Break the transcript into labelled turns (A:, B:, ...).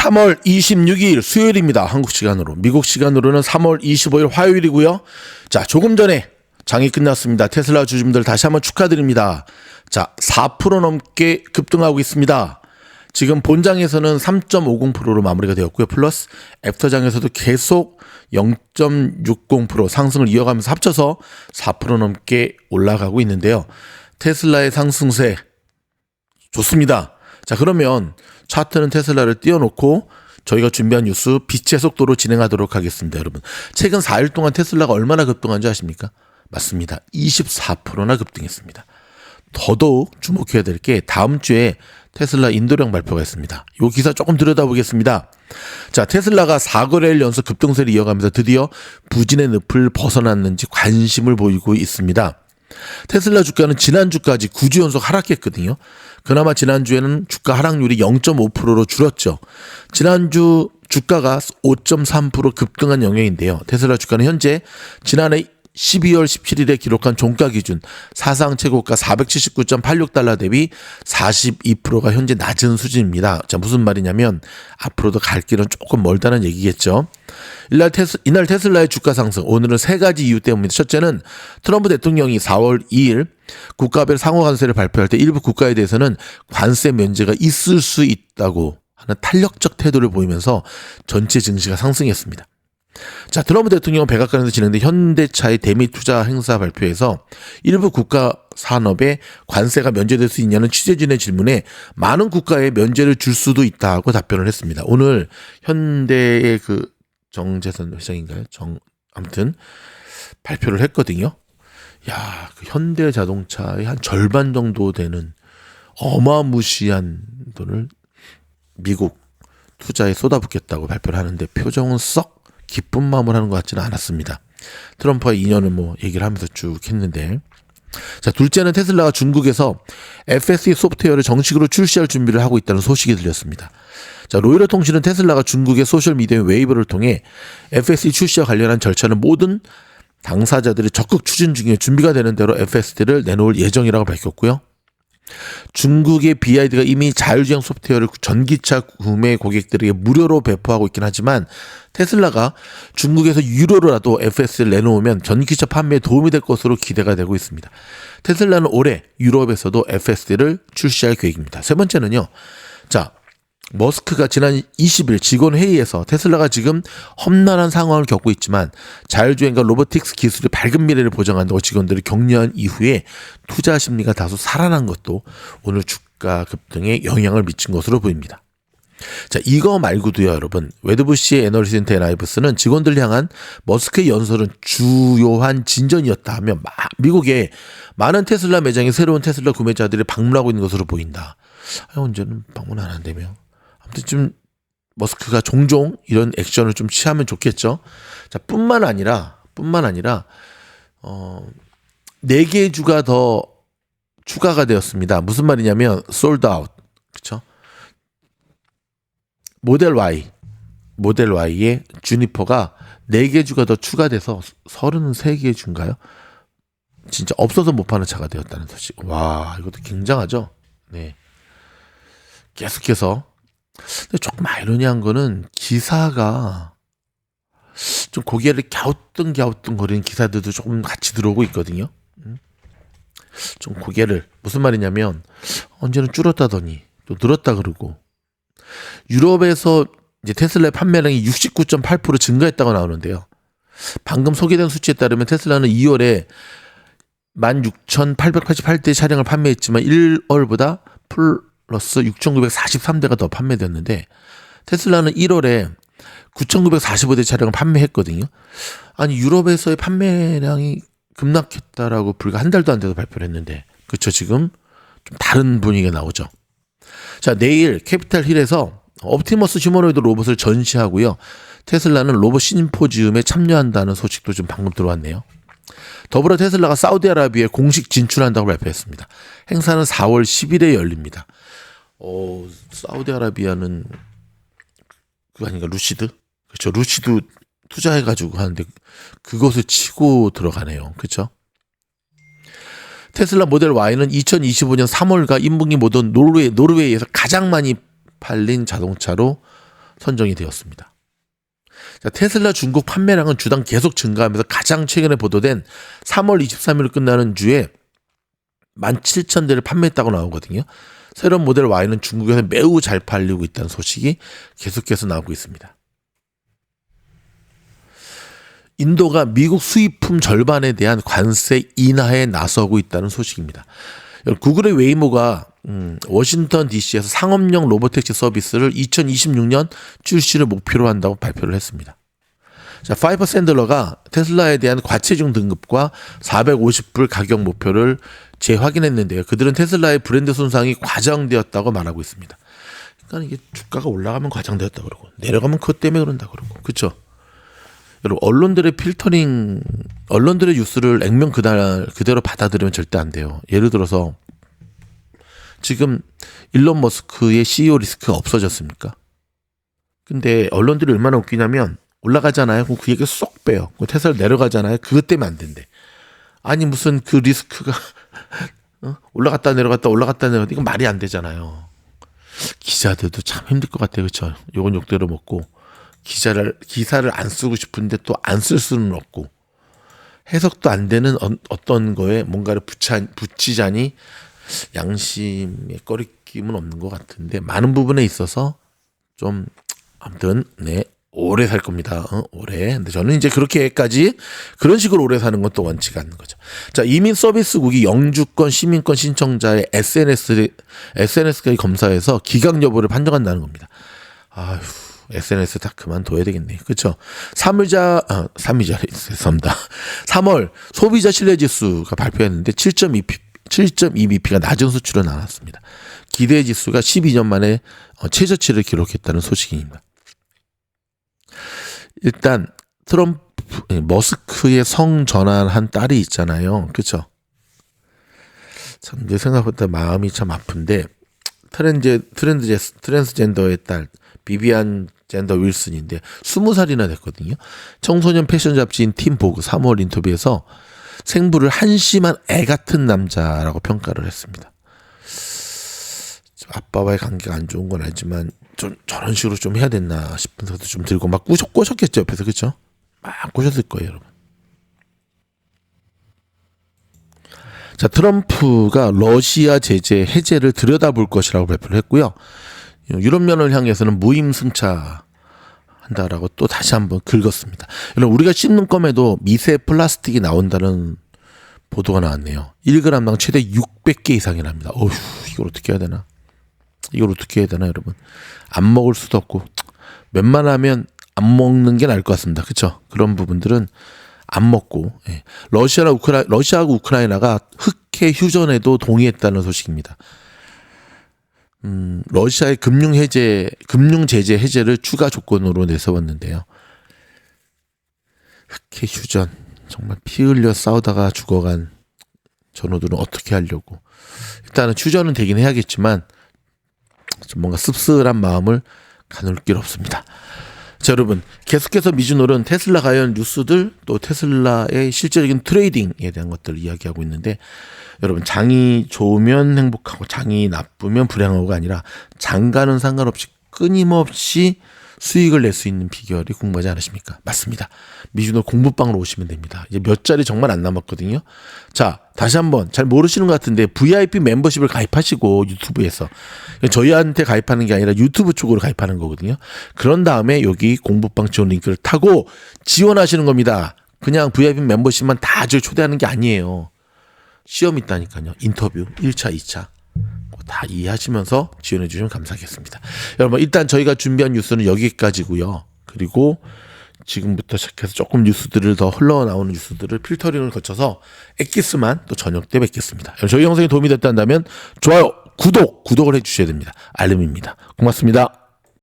A: 3월 26일 수요일입니다. 한국 시간으로. 미국 시간으로는 3월 25일 화요일이고요. 자, 조금 전에 장이 끝났습니다. 테슬라 주주분들 다시 한번 축하드립니다. 자, 4% 넘게 급등하고 있습니다. 지금 본장에서는 3.50%로 마무리가 되었고요. 플러스 애프터장에서도 계속 0.60% 상승을 이어가면서 합쳐서 4% 넘게 올라가고 있는데요. 테슬라의 상승세 좋습니다. 자, 그러면 차트는 테슬라를 띄워놓고 저희가 준비한 뉴스 빛의 속도로 진행하도록 하겠습니다, 여러분. 최근 4일 동안 테슬라가 얼마나 급등한지 아십니까? 맞습니다. 24%나 급등했습니다. 더더욱 주목해야 될 게 다음 주에 테슬라 인도령 발표가 있습니다. 이 기사 조금 들여다보겠습니다. 자, 테슬라가 4거래일 연속 급등세를 이어가면서 드디어 부진의 늪을 벗어났는지 관심을 보이고 있습니다. 테슬라 주가는 지난주까지 9주 연속 하락했거든요. 그나마 지난주에는 주가 하락률이 0.5%로 줄었죠. 지난주 주가가 5.3% 급등한 영역인데요. 테슬라 주가는 현재 지난해 12월 17일에 기록한 종가 기준 사상 최고가 479.86달러 대비 42%가 현재 낮은 수준입니다. 자, 무슨 말이냐면 앞으로도 갈 길은 조금 멀다는 얘기겠죠. 이날, 테스, 이날 테슬라의 주가 상승 오늘은 세 가지 이유 때문입니다. 첫째는 트럼프 대통령이 4월 2일 국가별 상호 관세를 발표할 때 일부 국가에 대해서는 관세 면제가 있을 수 있다고 하는 탄력적 태도를 보이면서 전체 증시가 상승했습니다. 자, 트럼프 대통령은 백악관에서 진행된 현대차의 대미 투자 행사 발표에서 일부 국가 산업에 관세가 면제될 수 있냐는 취재진의 질문에 많은 국가에 면제를 줄 수도 있다고 답변을 했습니다. 오늘 현대의 그 정재선 회장인가요? 정 아무튼 발표를 했거든요. 야, 그 현대 자동차의 한 절반 정도 되는 어마무시한 돈을 미국 투자에 쏟아붓겠다고 발표를 하는데 표정은 썩 기쁜 마음을 하는 것 같지는 않았습니다. 트럼프와 인연을 뭐 얘기를 하면서 쭉 했는데 자, 둘째는 테슬라가 중국에서 FSD 소프트웨어를 정식으로 출시할 준비를 하고 있다는 소식이 들렸습니다. 자, 로이터 통신은 테슬라가 중국의 소셜미디어 웨이브를 통해 FSD 출시와 관련한 절차는 모든 당사자들이 적극 추진 중에 준비가 되는 대로 FSD를 내놓을 예정이라고 밝혔고요. 중국의 BID가 이미 자율주행 소프트웨어를 전기차 구매 고객들에게 무료로 배포하고 있긴 하지만 테슬라가 중국에서 유료로라도 FS를 내놓으면 전기차 판매에 도움이 될 것으로 기대가 되고 있습니다. 테슬라는 올해 유럽에서도 FSD를 출시할 계획입니다. 세 번째는요. 자, 머스크가 지난 20일 직원 회의에서 테슬라가 지금 험난한 상황을 겪고 있지만 자율주행과 로보틱스 기술의 밝은 미래를 보장한다고 직원들을 격려한 이후에 투자 심리가 다소 살아난 것도 오늘 주가 급등에 영향을 미친 것으로 보입니다. 자, 이거 말고도요, 여러분. 웨드부시의 에너지센터 라이브스는 직원들 향한 머스크의 연설은 주요한 진전이었다 하면 미국의 많은 테슬라 매장에 새로운 테슬라 구매자들이 방문하고 있는 것으로 보인다. 아, 언제는 방문 안 한다며. 아무튼 좀 머스크가 종종 이런 액션을 좀 취하면 좋겠죠. 자, 뿐만 아니라 뿐만 아니라 어, 네 개의 주가 더 추가가 되었습니다. 무슨 말이냐면 솔드 아웃. 그렇죠? 모델 Y 모델 Y의 주니퍼가 4개 주가 더 추가돼서 33개 주인가요? 진짜 없어서 못 파는 차가 되었다는 소식. 와, 이것도 굉장하죠? 네. 계속해서 근데 조금 아이러니한 거는 기사가 좀 고개를 갸우뚱 갸우뚱 거리는 기사들도 조금 같이 들어오고 있거든요. 음? 좀 고개를 무슨 말이냐면 언제는 줄었다더니 또 늘었다 그러고 유럽에서 이제 테슬라의 판매량이 69.8% 증가했다고 나오는데요. 방금 소개된 수치에 따르면 테슬라는 2월에 16,888대 차량을 판매했지만 1월보다 풀 플러스 6,943대가 더 판매됐는데 테슬라는 1월에 9,945대 차량을 판매했거든요. 아니 유럽에서의 판매량이 급락했다라고 불과 한 달도 안 돼서 발표를 했는데 그쵸 지금 좀 다른 분위기가 나오죠. 자 내일 캐피탈 힐에서 옵티머스 휴머노이드 로봇을 전시하고요. 테슬라는 로봇 심포지움에 참여한다는 소식도 좀 방금 들어왔네요. 더불어 테슬라가 사우디아라비아에 공식 진출한다고 발표했습니다. 행사는 4월 10일에 열립니다. 어, 사우디아라비아는 그 아닌가 루시드? 그렇죠. 루시드 투자해 가지고 하는데 그것을 치고 들어가네요. 그렇죠? 테슬라 모델 Y는 2025년 3월과 인분기 모던 노르웨이, 노르웨이에서 가장 많이 팔린 자동차로 선정이 되었습니다. 자, 테슬라 중국 판매량은 주당 계속 증가하면서 가장 최근에 보도된 3월 23일 끝나는 주에 17,000대를 판매했다고 나오거든요. 새로운 모델 Y는 중국에서 매우 잘 팔리고 있다는 소식이 계속해서 나오고 있습니다. 인도가 미국 수입품 절반에 대한 관세 인하에 나서고 있다는 소식입니다. 구글의 웨이모가 음, 워싱턴 DC에서 상업용 로보택시 서비스를 2026년 출시를 목표로 한다고 발표를 했습니다. 자, 파이버 샌들러가 테슬라에 대한 과체중 등급과 450불 가격 목표를 재확인했는데요. 그들은 테슬라의 브랜드 손상이 과장되었다고 말하고 있습니다. 그러니까 이게 주가가 올라가면 과장되었다 그러고 내려가면 그것 때문에 그런다 그러고 그렇죠. 여러분 언론들의 필터링, 언론들의 뉴스를 액면 그날 그대로 받아들이면 절대 안 돼요. 예를 들어서 지금 일론 머스크의 CEO 리스크가 없어졌습니까? 근데 언론들이 얼마나 웃기냐면 올라가잖아요. 그럼 그 얘기 쏙 빼요. 그 테슬라 내려가잖아요. 그것 때문에 안 된대. 아니 무슨 그 리스크가 어? 올라갔다 내려갔다 올라갔다 내려갔다 이건 말이 안 되잖아요. 기자들도 참 힘들 것 같아요. 그렇죠? 요건 욕대로 먹고 기자를 기사를 안 쓰고 싶은데 또 안 쓸 수는 없고 해석도 안 되는 어, 어떤 거에 뭔가를 붙여, 붙이자니 양심의 꺼리낌은 없는 것 같은데 많은 부분에 있어서 좀 아무튼 네 오래 살 겁니다. 어, 오래. 근데 저는 이제 그렇게까지 그런 식으로 오래 사는 건 또 원치가 않는 거죠. 자, 이민 서비스국이 영주권, 시민권 신청자의 SNS, SNS까지 검사해서 기각 여부를 판정한다는 겁니다. 아휴, SNS 다 그만둬야 되겠네. 그쵸? 3일자, 아, 3일자, 죄송합니다. 3월 소비자 신뢰지수가 발표했는데 7.2, 7.2bp가 낮은 수치로 나왔습니다. 기대 지수가 12년 만에 어, 최저치를 기록했다는 소식입니다. 일단 트럼프 머스크의 성 전환한 딸이 있잖아요. 그렇죠? 참 내 생각보다 마음이 참 아픈데 트렌제 트렌드 트랜스젠더의 딸 비비안 젠더 윌슨인데 스무 살이나 됐거든요. 청소년 패션 잡지인 팀 보그 3월 인터뷰에서 생부를 한심한 애 같은 남자라고 평가를 했습니다. 아빠와의 관계가 안 좋은 건 알지만 좀 저런 식으로 좀 해야 됐나 싶은 생각도 좀 들고 막 꼬셨, 꼬셨겠죠 옆에서 그쵸? 막 꼬셨을 거예요 여러분. 자 트럼프가 러시아 제재 해제를 들여다볼 것이라고 발표를 했고요. 유럽연을 향해서는 무임승차 한다라고 또 다시 한번 긁었습니다. 여러분 우리가 씹는 껌에도 미세 플라스틱이 나온다는 보도가 나왔네요. 1g당 최대 600개 이상이랍니다. 어휴 이걸 어떻게 해야 되나? 이걸 어떻게 해야 되나 여러분? 안 먹을 수도 없고 웬만하면 안 먹는 게 나을 것 같습니다. 그렇죠? 그런 부분들은 안 먹고 예. 러시아나 우크라 러시아하고 우크라이나가 흑해 휴전에도 동의했다는 소식입니다. 음, 러시아의 금융 해제 금융 제재 해제를 추가 조건으로 내세웠는데요. 흑해 휴전 정말 피 흘려 싸우다가 죽어간 전우들은 어떻게 하려고 일단은 휴전은 되긴 해야겠지만 좀 뭔가 씁쓸한 마음을 가눌 길 없습니다. 자, 여러분, 계속해서 미주노는 테슬라 관련 뉴스들, 또 테슬라의 실질적인 트레이딩에 대한 것들을 이야기하고 있는데, 여러분, 장이 좋으면 행복하고, 장이 나쁘면 불행하고가 아니라, 장가는 상관없이 끊임없이 수익을 낼 수 있는 비결이 궁금하지 않으십니까? 맞습니다. 미주노 공부방으로 오시면 됩니다. 이제 몇 자리 정말 안 남았거든요. 자, 다시 한번 잘 모르시는 것 같은데 VIP 멤버십을 가입하시고 유튜브에서 저희한테 가입하는 게 아니라 유튜브 쪽으로 가입하는 거거든요. 그런 다음에 여기 공부방 지원 링크를 타고 지원하시는 겁니다. 그냥 VIP 멤버십만 다 초대하는 게 아니에요. 시험 있다니까요. 인터뷰 1차, 2차. 다 이해하시면서 지원해 주시면 감사하겠습니다. 여러분 일단 저희가 준비한 뉴스는 여기까지고요. 그리고 지금부터 시작해서 조금 뉴스들을 더 흘러나오는 뉴스들을 필터링을 거쳐서 엑기스만 또 저녁 때 뵙겠습니다. 저희 영상이 도움이 됐다면 좋아요, 구독, 구독을 해주셔야 됩니다. 알림입니다. 고맙습니다.